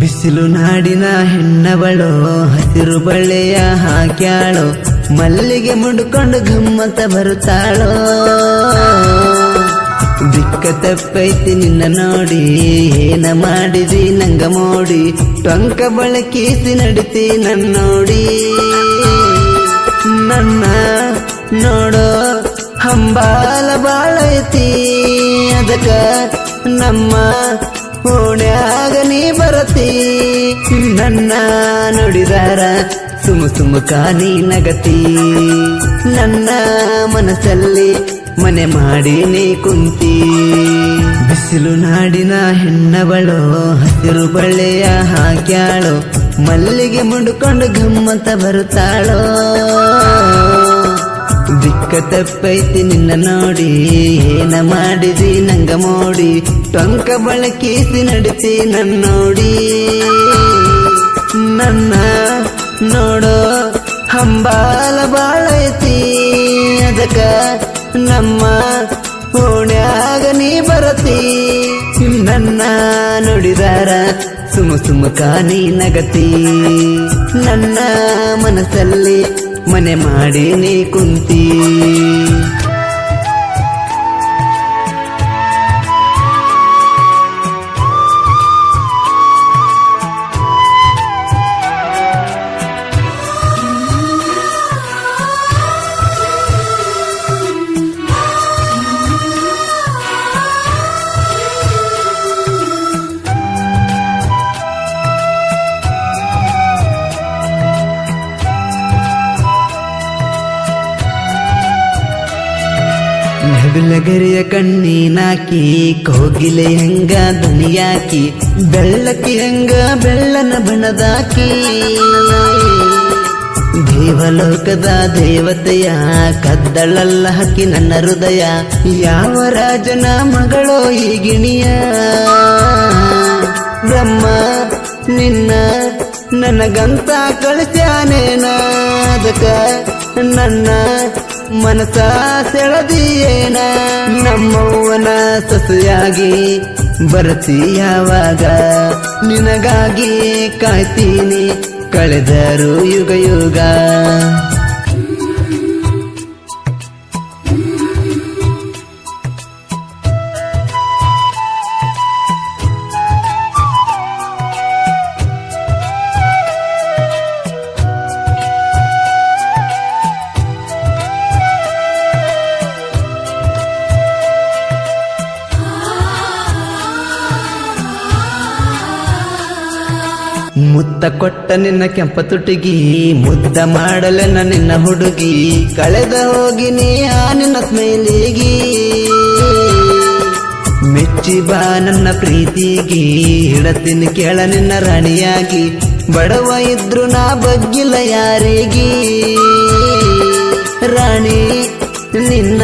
ಬಿಸಿಲು ನಾಡಿನ ಹೆಣ್ಣವಳು, ಹಸಿರು ಬಳ್ಳೆಯ ಹಾಕ್ಯಾಳು, ಮಲ್ಲಿಗೆ ಮುಡ್ಕೊಂಡು ಗಮ್ಮತ ಬರುತ್ತಾಳೋ. ದಿಕ್ಕ ತಪ್ಪೈತಿ ನಿನ್ನ ನೋಡಿ, ಏನ ಮಾಡಿದಿ ನಂಗ ಮೋಡಿ, ಟೊಂಕ ಬಳಕೀಸಿ ನನ್ನ ನೋಡಿ. ನನ್ನ ನೋಡೋ ಹಂಬಾಲ ಬಾಳೈತಿ, ಅದಕ್ಕ ನಮ್ಮ ನನ್ನ ನುಡಿದಾರ ಸುಮ ಸುಮ ನೀ ನಗತಿ. ನನ್ನ ಮನಸ್ಸಲ್ಲಿ ಮನೆ ಮಾಡಿ ನೀ ಕುಂತಿ. ಬಿಸಿಲು ನಾಡಿನ ಹೆಣ್ಣವಳು, ಹಸಿರು ಬಳ್ಳೆಯ ಹಾಕ್ಯಾಳು, ಮಲ್ಲಿಗೆ ಮುಡ್ಕೊಂಡು ಗಮ್ಮತ ಬರುತ್ತಾಳೋ. ದಿಕ್ಕ ತಪ್ಪೈತಿ ನಿನ್ನ ನೋಡಿ, ಏನ ಮಾಡಿದಿ ನಂಗ ಮೋಡಿ. ಟೊಂಕ ಬಳಕೀಸಿ ನನ್ನ ನನ್ನೋಡಿ. ನನ್ನ ನೋಡೋ, ಹಂಬಾಲ ಬಾಳೈತಿ ಅದಕ್ಕ ನಮ್ಮ ಓಣ್ಯಾಗ ನೀ ಬರತಿ. ನನ್ನ ನುಡಿದಾರ ಸುಮ ಸುಮ ಕಾನಿ ನಗತಿ. ನನ್ನ ಮನಸ್ಸಲ್ಲಿ ಮನೆ ಮಾಡಿ ನೀ ಕುಂತಿ. ನವಿಲಗರಿಯ ಕಣ್ಣೀನಾಕಿ, ಕೋಗಿಲೆ ಹೆಂಗ ದನಿಯಾಕಿ, ಬೆಳ್ಳಕ್ಕಿ ಹೆಂಗ ಬೆಳ್ಳನ ಬಣದಾಕಿ. ದೇವಲೋಕದ ದೇವತೆಯ ಕದ್ದಳಲ್ಲ ಹಕ್ಕಿ ನನ್ನ ಹೃದಯ, ಯಾವ ರಾಜನ ಮಗಳೋ ಈ ಗಿಣಿಯ? ಬ್ರಹ್ಮ, ನಿನ್ನ ನನಗಂತ ಕಳಿಸ್ಯಾನೇನಾದಕ? ನನ್ನ ಮನಸ ಸೆಳದಿಯೇನ? ನಮ್ಮವ್ವನ ಸೊಸೆಯಾಗಿ ಬರತಿ ಯಾವಾಗ? ನಿನಗಾಗಿ ಕಾಯ್ತೀನಿ ಕಳೆದರು ಯುಗ ಯುಗ ಮುತ್ತ ಕೊಟ್ಟ ನಿನ್ನ ಕೆಂಪ ತುಟಿಗಿ, ಮುದ್ದ ಮಾಡಲೆ ನಿನ್ನ ಹುಡುಗಿ. ಕಳೆದ ಹೋಗಿ ಆ ನಿನ್ನ ಸ್ಮೇಲಿಗಿ ಮೆಚ್ಚಿ ಬಾ ನನ್ನ ಪ್ರೀತಿಗಿ, ಹಿಡತಿನ ಕೇಳ ನಿನ್ನ ರಾಣಿಯಾಗಿ. ಬಡವ ಇದ್ರು ನಾ ಬಗ್ಗಿಲ್ಲ ಯಾರಿಗಿ. ರಾಣಿ, ನಿನ್ನ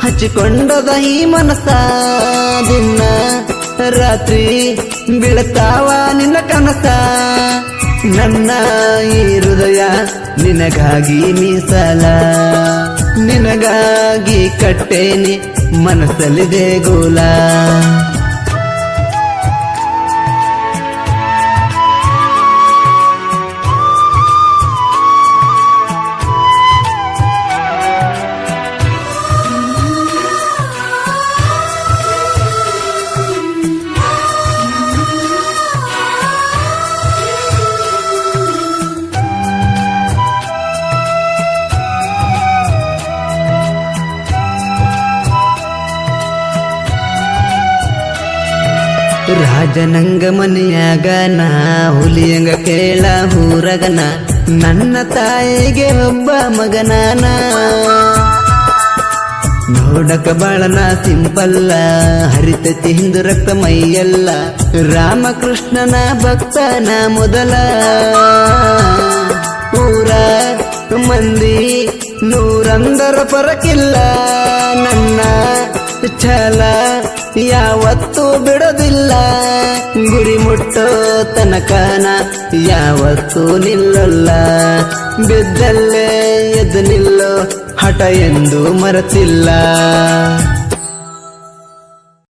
ಹಚ್ಚಿಕೊಂಡದ ಈ ಮನಸ ದಿನ ರಾತ್ರಿ ಬೀಳತಾವ ನಿನ್ನ ಕನಸ? ನನ್ನ ಈ ಹೃದಯ ನಿನಗಾಗಿ ಮೀಸಲ. ನಿನಗಾಗಿ ಕಟ್ಟೇನಿ ಮನಸ್ಸಲ್ಲಿದೆ ಗೋಲ. ರಾಜನಂಗ ಮನೆಯಾಗ ನಾ ಹುಲಿಯಂಗ ಕೇಳ ಹೂರಗನ ನನ್ನ ತಾಯಿಗೆ ಒಬ್ಬ ಮಗನಾನ ನೋಡಕ ಬಾಳನ ಸಿಂಪಲ್ಲ, ಹರಿತತಿ ಹಿಂದು ರಕ್ತ ಮೈಯಲ್ಲ, ರಾಮಕೃಷ್ಣನ ಭಕ್ತನ ಮೊದಲ. ಊರ ಮಂದಿ ನೂರಂದರ ಪರಕಿಲ್ಲ, ನನ್ನ ಛಲ ಯಾವತ್ತೂ ಬಿಡೋದಿಲ್ಲ ಗುರಿ ಮುಟ್ಟೋ ತನಕನ ಯಾವತ್ತೂ ನಿಲ್ಲಲ್ಲ. ಬಿದ್ದಲ್ಲೇ ಎದ್ದು ನಿಲ್ಲೋ ಹಠ ಎಂದು ಮರೆತಿಲ್ಲ.